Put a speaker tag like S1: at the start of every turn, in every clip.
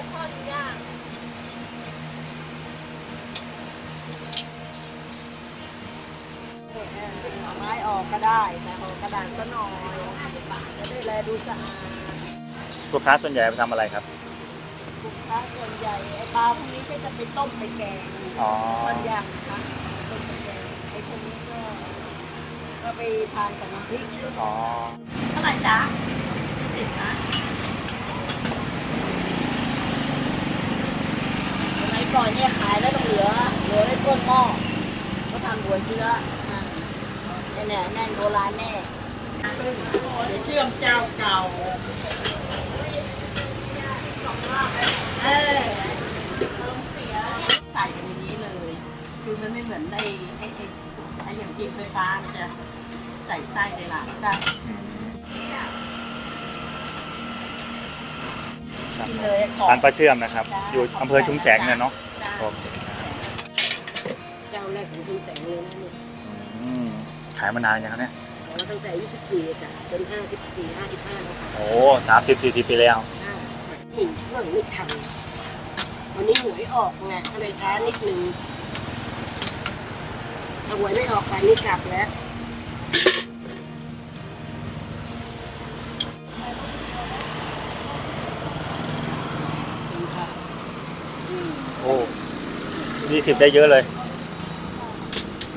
S1: อทอดย่าง
S2: เอาไม้ออกก็ได้แต่ออกกระดาษก็หน่อยจะได้แลดูสะอาด
S3: ลูกค้าส่วนใหญ่ไปทำอะไรครับ
S2: ลูกค้าส่วนใหญ่ไอ้ปลาพวกนี้ก็จะไปต้มไปแกง
S3: อ๋อ
S2: มันย่างนะคะต้มไปแกงไอ้พวกนี้ก็ก็ไปทานกับน้ำพริก
S3: อ๋อ
S2: เท่าไหร่จ๊ะสิบนะสมัยก่อนเนี่ยขายแล้วต้องเหลือ เหลือไว้ ก้นหม้อเขาทำหัวเชื้ออะเนี่ยเนี่ยแน่นโบราณแน่เดี๋ยวเชื่อมเจ้าเก่าเออใส่กันในนี้เลย คือมันไม่เหมือนไอ้ไอ้ไอ้ไอ้อย่างกินไฟฟ้ามันจะใส่ไส้ในหลังใช่
S3: อืม
S2: กินเลยขอ
S3: ร้านปลาเชื่อมนะครับ อยู่อำเภอชุมแสงเนี่ยเนาะ
S2: จ้
S3: โอเค
S2: เจ้า แรกของชุมแสงเลยนะเนี่ย
S3: อืมขายมานานยังครับเนี่ย
S2: แต่ว่าตั้งแต่อายุสิบสี่จ้ะจนห้าสิบสี่ห้าสิบห้าแล้วค่ะ
S3: โอ้สามสิบสี่สิบปีแล้ว
S2: นี่เรื่องไม่ทันวันนี้หวยออกไงก็เลยช้านิดนึงถ้าหวยไม่ออกไปนี่กลับแล้ว
S3: โอ้ยี่สิบได้เยอะเลย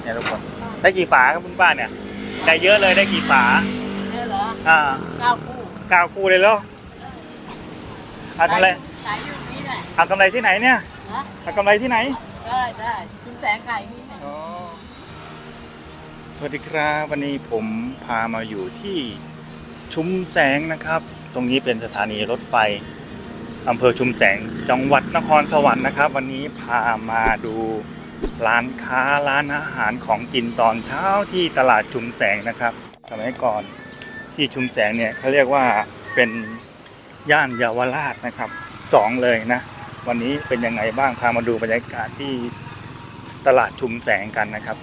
S3: เนี่ยทุกคน ได้กี่ฝาครับคุณป้าเนี่ย ได้เยอะเลยได้กี่ฝา
S2: เนี่ยเหรอ
S3: อ่า
S2: เก้าคู่
S3: เก้าคู่เลยเหรอเอากำไร
S2: ขายอยู่นี่แหละ
S3: เอากำไรที่ไหนเนี่ย
S2: นะ
S3: เอากำไรที่ไหน
S2: ได้ได้ชุมแสงขายนี่แหละ
S3: สวัสดีครับวันนี้ผมพามาอยู่ที่ชุมแสงนะครับ ตรงนี้เป็นสถานีรถไฟอำเภอชุมแสงจังหวัดนครสวรรค์นะครับ วันนี้พามาดู ร้านค้าร้านอาหารของกินตอนเช้าที่ตลาดชุมแสงนะครับ สมัยก่อนที่ชุมแสงเนี่ยเขาเรียกว่าเป็นย่านเยาวราชนะครับสองเลยนะ วันนี้เป็นยังไงบ้างพามาดูบรรยากาศที่ตลาดชุมแสงกันนะครับ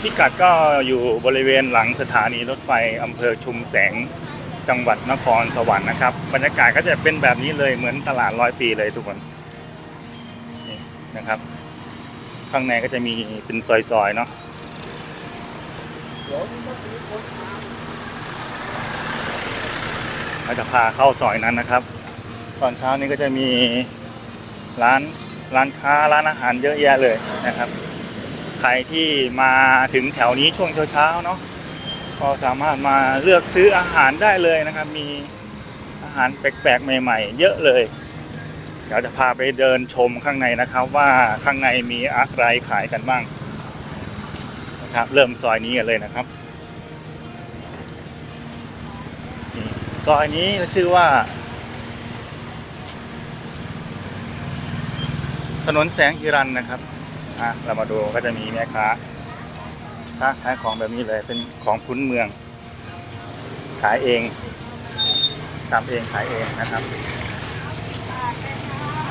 S3: พิกัดก็อยู่บริเวณหลังสถานีรถไฟอำเภอชุมแสงจังหวัดนครสวรรค์นะครับ บรรยากาศก็จะเป็นแบบนี้เลยเหมือนตลาดร้อยปีเลยทุกคน นะครับ ข้างในก็จะมีเป็นซอยๆเนาะเราจะพาเข้าซอยนั้นนะครับ ตอนเช้านี้ก็จะมีร้านร้านค้าร้านอาหารเยอะแยะเลยนะครับ ใครที่มาถึงแถวนี้ช่วงเช้าๆเนาะก็สามารถมาเลือกซื้ออาหารได้เลยนะครับ มีอาหารแปลกๆใหม่ ๆ เยอะเลย เดี๋ยวจะพาไปเดินชมข้างในนะครับว่าข้างในมีอะไรขายกันบ้างนะครับเริ่มซอยนี้กันเลยนะครับ ซอยนี้ชื่อว่า ถนนแสงฮิรันนะครับอะเรามาดูก็จะมีแม่ค้าค้าขายของแบบนี้เลยเป็นของพื้นเมือง ขายเองทำเองขายเองนะครับ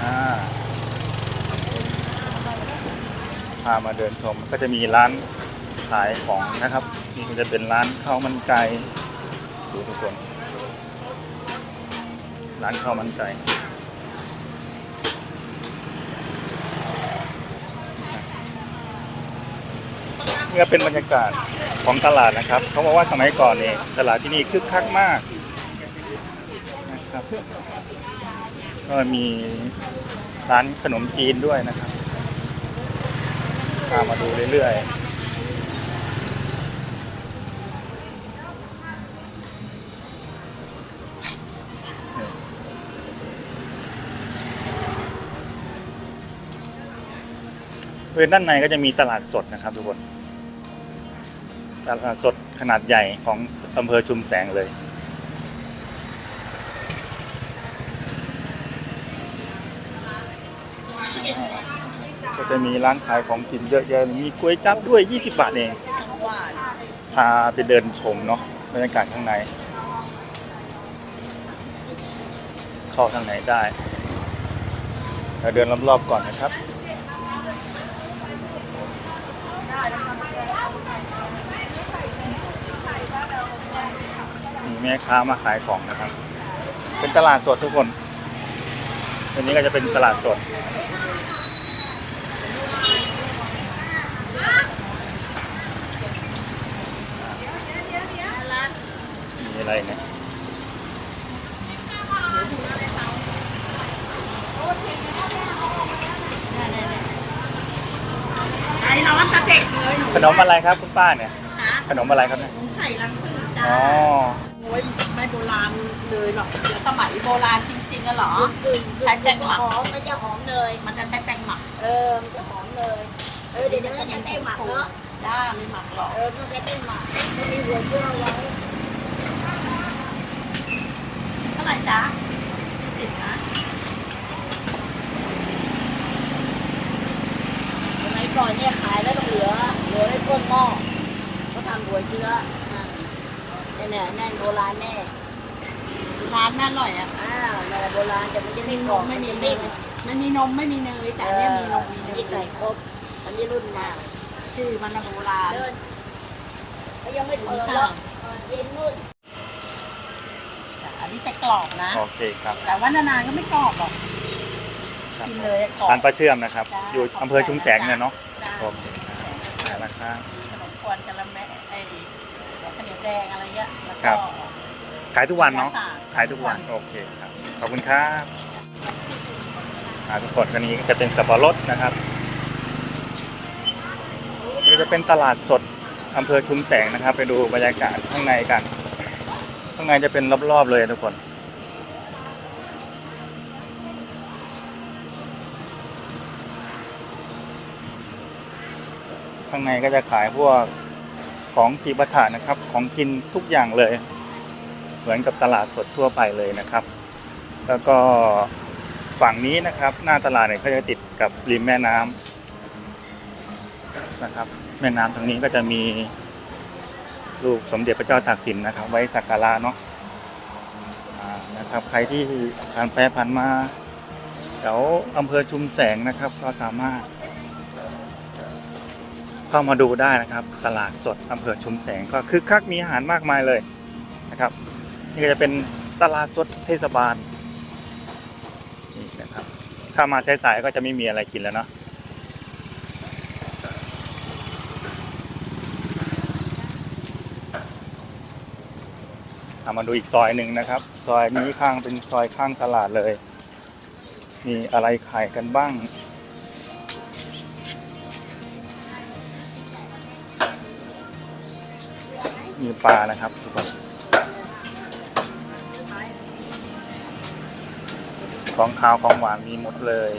S3: อ่าพามาเดินชมก็จะมีร้านขายของนะครับนี่ก็จะเป็นร้านข้าวมันไก่ดูทุกคน ร้านข้าวมันไก่นี่ก็เป็นบรรยากาศของตลาดนะครับ เขาบอกว่าสมัยก่อนเนี่ยตลาดที่นี่คึกคักมากนะครับ ก็มีร้านขนมจีนด้วยนะครับพามาดูเรื่อยๆบริเวณด้านในก็จะมีตลาดสดนะครับทุกคน ตลาดสดขนาดใหญ่ของอำเภอชุมแสงเลย จะมีร้านขายของกินเยอะแยะมีก๋วยจั๊บด้วย 20 บาทเอง พาไปเดินชมเนาะบรรยากาศข้างใน เข้าทางไหนได้เราเดินรอบๆก่อนนะครับ มีแม่ค้ามาขายของนะครับ เป็นตลาดสดทุกคนอันนี้ก็จะเป็นตลาดสด มีอะ ไรเนี่ย
S2: ไอ้น้องตะเด็กเลยหนู
S3: ขนมอะไรครับคุณป้าเนี่ยขนมอะไรครับเนี่ย
S2: ไข่ลังพึ่งจ้า
S3: อ๋อ
S2: โอ้ยไม่โบราณเลยหรอกเดี๋ยวสมัยโบราณจริงๆอะเหรอ ใช้แป้งหมัก
S1: หอมมันจะหอมเลย
S2: มันจะใช้แป้งหมัก
S1: เออ มันจะหอมเลย เออเดี๋ยวนี้มันจะได้หมักเนาะ
S2: จ้ไม่หมักหรอก
S1: เออมันจะได้หมักมันมีหัวเชื้อไว้
S2: เท่าไห ร่จ้าสิบนะ
S1: สมัยก่อนเนี่ยขายแล้วต้องเหลือเหลือไว้ก้นหม้อเขาทำหัวเชื้ออ่าเนี่ยเนี่ยแน่นโบราณแน่
S2: ร้านน่าอร่อยอะ
S1: อ้าวแม่โบราณแต่มันจะไม่กรอบ
S2: ไม่มี
S1: น
S2: เน
S1: จะ
S2: ยไม่มีนมไม่มีเนยแต่อันเนี้ยมีนมมีเน
S1: นี่
S2: ย
S1: ใส่ครบอันนี้รุ่นมา
S2: ชื่อมันนะโบราณ
S1: เดินเขายังไม่เปิดหรอกเออเย็นนู่น
S2: อัน นี้จะกรอบนะ
S3: โอเคครับ
S2: แต่ว่านานๆก็ไม่กรอบหรอก
S3: ครับ
S2: กินเลยกรอบ
S3: ร้านป้าเชื่อมนะครับ
S2: จ้า
S3: อยู่อำเภอชุมแสงเนี่ยเนาะ
S2: จ้า
S3: โอเคได้แล้วครับ
S2: ขนมควนกะละแมไอ้ข้าวเหนียวแดงอะไรเงี้ยแล้ว
S3: ครั
S2: ก็
S3: บ ขายทุกวันเนาะ
S2: ยส
S3: ขายทุกวัน โอเคครับ ขอบคุณครับอ่าทุกคนคันนี้จะเป็นสับปะรดนะครับนี่จะเป็นตลาดสดอำเภอชุมแสงนะครับ ไปดูบรรยากาศข้างในกัน ข้างในจะเป็นรอบๆเลยทุกคน ข้างในก็จะขายพวกของจีบถานะครับ ของกินทุกอย่างเลย เหมือนกับตลาดสดทั่วไปเลยนะครับ แล้วก็ฝั่งนี้นะครับ หน้าตลาดเนี่ยเขาจะติดกับริมแม่น้ำนะครับ แม่น้ำตรงนี้ก็จะมี รูปสมเด็จพระเจ้าตากสินนะครับ ไว้สักการะเนาะนะครับใครที่ผ่านไปผ่านมาแถวอำเภอชุมแสงนะครับ ก็สามารถ เข้ามาดูได้นะครับ ตลาดสดอำเภอชุมแสงก็คึกคักมีอาหารมากมายเลยนะครับนี่ก็จะเป็นตลาดสดเทศบาลนี่นะครับถ้ามาสายก็จะไม่มีอะไรกินแล้วเนาะ เอามาดูอีกซอยหนึ่งนะครับ ซอยนี้ข้างเป็นซอยข้างตลาดเลย มีอะไรขายกันบ้าง มีปลานะครับทุกคนของข้าวของหวานมีหมดเลย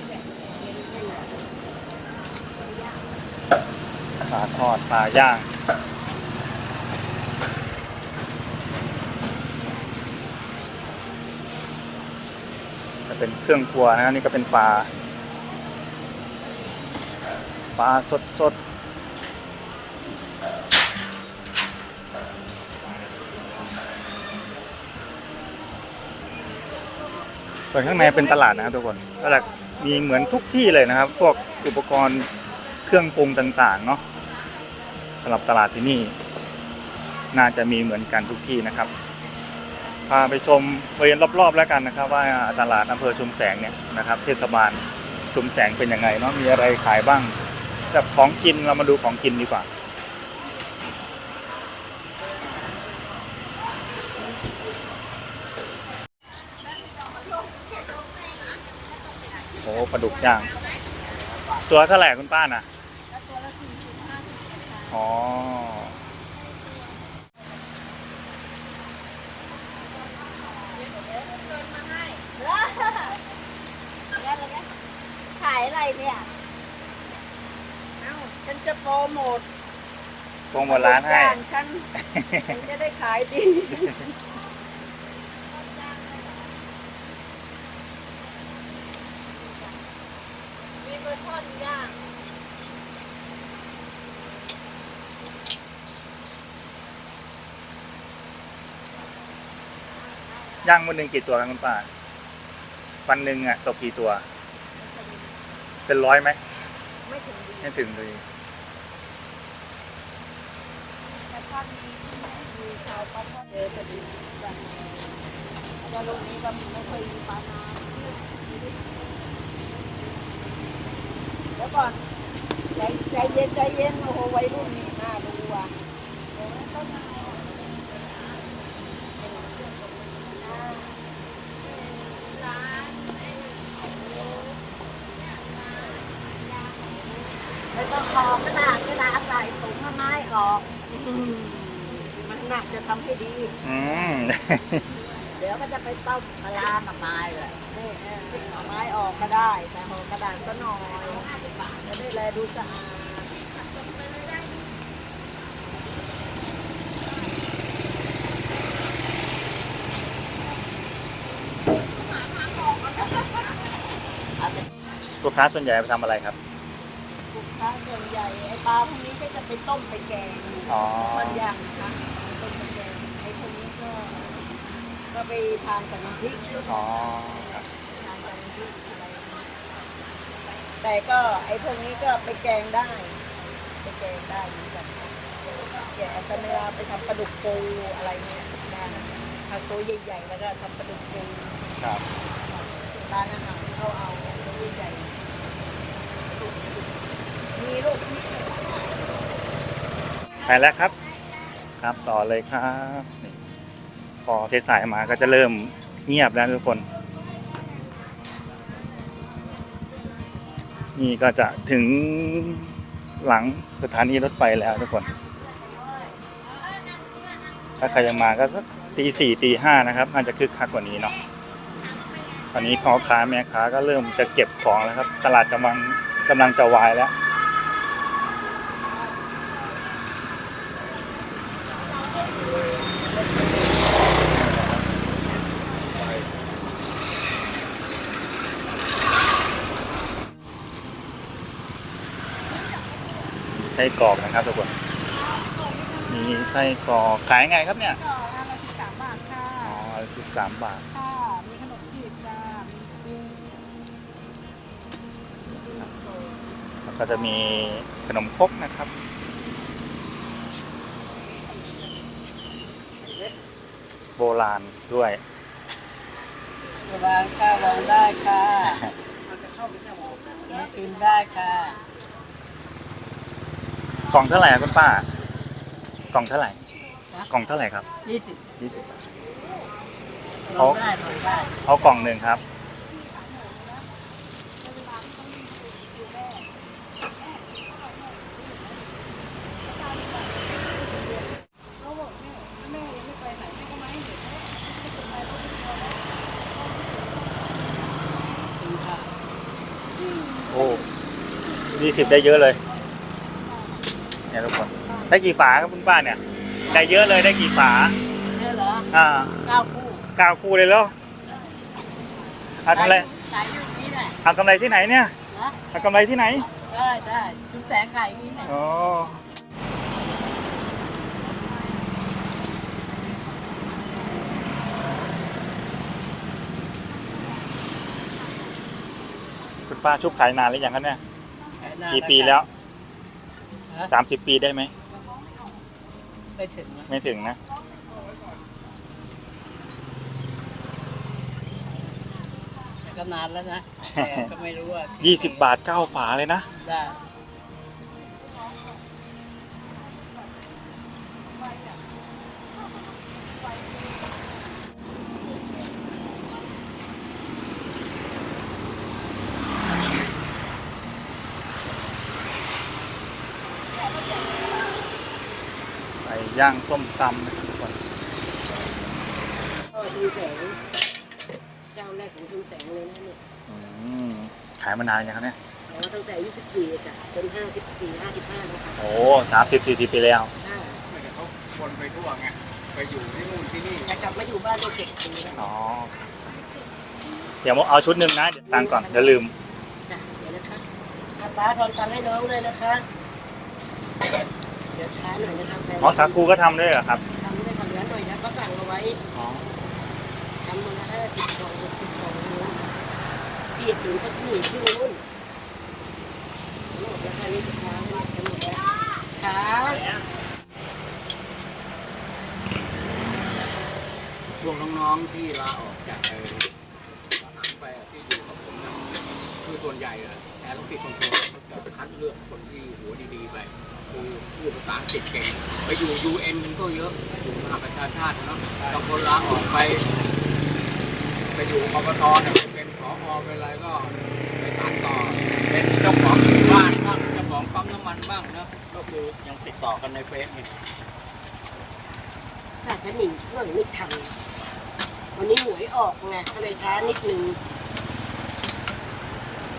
S3: ปลาทอดปลาย่าง เป็นเครื่องครัวนะครับนี่ก็เป็นปลาปลาสดสดส่วนข้างในเป็นตลาดนะครับทุกคนตลาดมีเหมือนทุกที่เลยนะครับ พวกอุปกรณ์เครื่องปรุงต่างๆเนาะสำหรับตลาดที่นี่ น่าจะมีเหมือนกันทุกที่นะครับ พาไปชมบริเวณรอบๆแล้วกันนะครับ ว่าตลาดอำเภอชุมแสงเนี่ยนะครับ เทศบาลชุมแสงเป็นยังไงเนาะมีอะไรขายบ้างแบบของกินเรามาดูของกินดีกว่าโอ้ปลาดุกย่าง ตัวเท่าไหร่คุณป้าน่ะอ๋อ
S1: ขายอะไรเนี่ย
S2: เอ้า ฉันจะโปรโมท
S3: โปรโมทร้านให้
S2: ทุกอย่งฉันฉันจะได้ขายดี
S1: มีปลาช่อนย่าง
S3: ย่างวันหนึ่งกี่ตัวครับคุณป้า วันหนึ่งอะตกกี่ตัว เป็นร้อยไหม
S1: ไม่ถึงดี
S3: ไม่ถึงเลย
S1: ปลาช่อนมีใช่ไหมมีชาวปลาช่อนเจอพอดีจ้ะ
S2: ก็ลูกนี้ก็ไม่ค่อยมีปลานาแล้วก่อนใจใจเย็นใจเย็นโอ้โหวัยรุ่นนี่น่าดูว่ะไม่ต้องข อกระดาษกระดาษใส่ถุงไม้ออกมันหนักจะทำให้ดี
S3: อืม
S2: เดี๋ยวก็จะไปต้มปลาร้ากับไม้เลยนี่เออเอาไม้ออกก็ได้ แต่ห่อกระดาษก็หน่อยจะได้แลดูสะอาด
S3: ลูกค้าส่วนใหญ่ไปทำอะไรครับ
S2: ลูกค้า ส่วนใหญ่ไอ้ปลาพวกนี้ก็จะไปต้มไปแกง
S3: อ๋อ
S2: มันย่างนะคะต้มไปแกงไอ้พวกนี้ก็ก็ไปทานกับน้ำพริก
S3: อ๋อครับ
S2: ทานกับน้ำพริกอะไรแต่ก็ไอ้พวกนี้ก็ไปแกงได้ ไปแกงได้เหมือนกันแกะแต่เวลาไปทำปลาดุกปูอะไรเนี่ยได้ถ้าตัวใหญ่ๆแล้วก็ทำปลาดุกปู
S3: ครับ
S2: ร้านอาหารเขาเอาตัวใหญ่ มีลูก
S3: ไปแล้วครับ ครับต่อเลยครับพอสายๆมาก็จะเริ่มเงียบแล้วทุกคน นี่ก็จะถึงหลังสถานีรถไฟแล้วทุกคน ถ้าใครยังมาก็สักตีสี่ตีห้านะครับน่าจะคึกคักกว่านี้เนาะตอนนี้พ่อค้าแม่ค้าก็เริ่มจะเก็บของแล้วครับ ตลาดกำลังกำลังจะวายแล้ว ไส้กรอกนะครับทุกคน มีไส้กรอกขายไงครับเนี่ย
S2: ก็อันละสิบสามบาทค่ะ
S3: อ๋อสิบสามบาท
S2: ค่ะ มีขนมจีบจ้ามีกุ้ง
S3: แล้วก็จะมีขนมครกนะครับ โบราณด้วย
S2: วางค่ะวางได้ค่ะมากินได้ค่ะ
S3: กล่องเท่าไหร่อะคุณป้ากล่องเท่าไหร่กล่องเท่าไหร่ครับ
S2: ยี่สิบ
S3: ยี่สิบบาท
S2: ลองได้ลองได้
S3: เอากล่องหนึ่งครับ ยี่สิบได้เยอะเลยเนี่ยทุกคนได้กี่ฝาครับคุณป้าเนี่ย ได้เยอะเลยได้กี่ฝา
S2: เนี่ยเหรอ
S3: อ่า
S2: เก้าคู่
S3: เก้าคู่เลยแล้วเอากำไร
S2: ขายอยู่นี่แหละ
S3: เอากำไรที่ไหนเนี่ย
S2: นะ
S3: เอากำไรที่ไหน
S2: ได้ได้ชุดแสงขายอย่างนี้แหละ
S3: อ๋อคุณป้าชุบขายนานหรือยังครับเนี่ย กี่ปีแล้ว
S2: ฮะ
S3: สามสิบปีได้ไหม
S2: ไม่ถึงนะ
S3: ไม่ถึงนะ
S2: แต่ก็นานแล้วนะแต่ก็ไม่รู้ว่า
S3: ยี่สิบบาทเก้าฝาเลยนะ
S2: ได้
S3: ย่างส้มตำนะครับทุกคน
S2: ก็ดูแสงเจ้าแรกของดูแสงเลยนะเนี่ย
S3: อืมขายมานานยังครับเนี่ย
S2: อ๋อตั้งแต่อายุสิบสี่จ้ะจนห้าสิบสี่ห้าสิบห้านะคะ
S3: โอ้สามสิบสี่สิบปีแล้ว
S2: ห้า
S4: เขาวนไปทั่วไง ไปอยู่ที่นู่นที่นี่
S2: แต่กลับมาอยู่บ้านได้เจ็ดปีแล้ว
S3: อ๋อ เดี๋ยวเอาชุดหนึ่งนะ เดี๋ยวตังค์ก่อนเดี๋ยวลืม
S2: จ้ะเดี๋ยวนะคะอาป้าทอนตังค์ให้น้องเลยนะคะ เดี๋ยวช้าหน่อยนะคะแฟน
S3: อ๋อสาคูก็ทำด้วยเหรอครับ
S2: ทำได้ทำเหลือหน่อยนะก็สั่งเอาไว้
S3: อ๋อ
S2: ทำมาละห้าสิบสองหกสิบสองนู้นเกียดถึงสักหนึ่งที่นู้นหมดแล้วค่ะนี่สุดท้ายแล้วจะหมดแล้วค่ะ
S4: พวกน้องๆที่ลาออกจากไอ้ทหารไปอะที่อยู่กับผมนะคือส่วนใหญ่อะแอร์ต้องติดคอนโทรลเขาจะคัดเลือกคนที่หัวดีๆไป คือพูดภาษาอังกฤษเก่ง ไปอยู่ UN มันก็เยอะอยู่สหาประชาชาติเนาะบางคนลาออกไป ไปอยู่อบตเนี่ยไปเป็นผอเป็นอะไรก็ไปสานต่อ เป็นเจ้าของบ้านบ้างเจ้าของปั๊มน้ำมันบ้างนะก็คือยังติดต่อกันในเฟซเนี่ย
S2: ถ้าจะหนีเรื่องไม่ทันวันนี้หวยออกไงก็เลยช้านิดนึง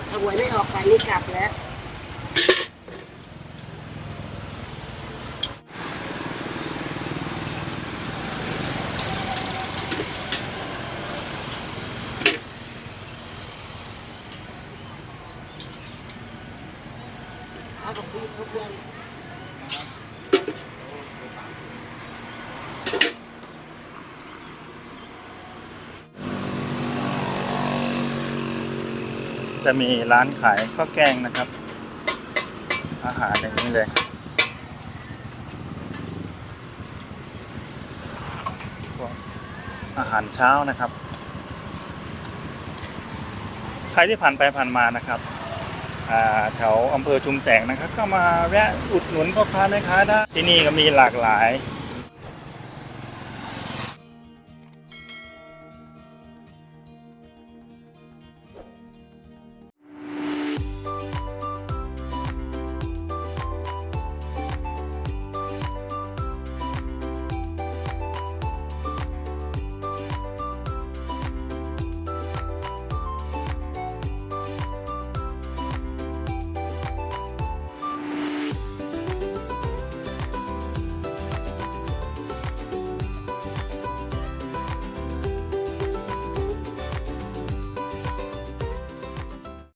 S2: ถ้าหวยไม่ออกไปนี่กลับแล้ว เอากับพี่เพื่อน
S3: จะมีร้านขายข้าวแกงนะครับ อาหารอย่างนี้เลยอาหารเช้านะครับ ใครที่ผ่านไปผ่านมานะครับแถวอำเภอชุมแสงนะครับ ก็มาแวะอุดหนุนพ่อค้าแม่ค้าได้ที่นี่ก็มีหลากหลาย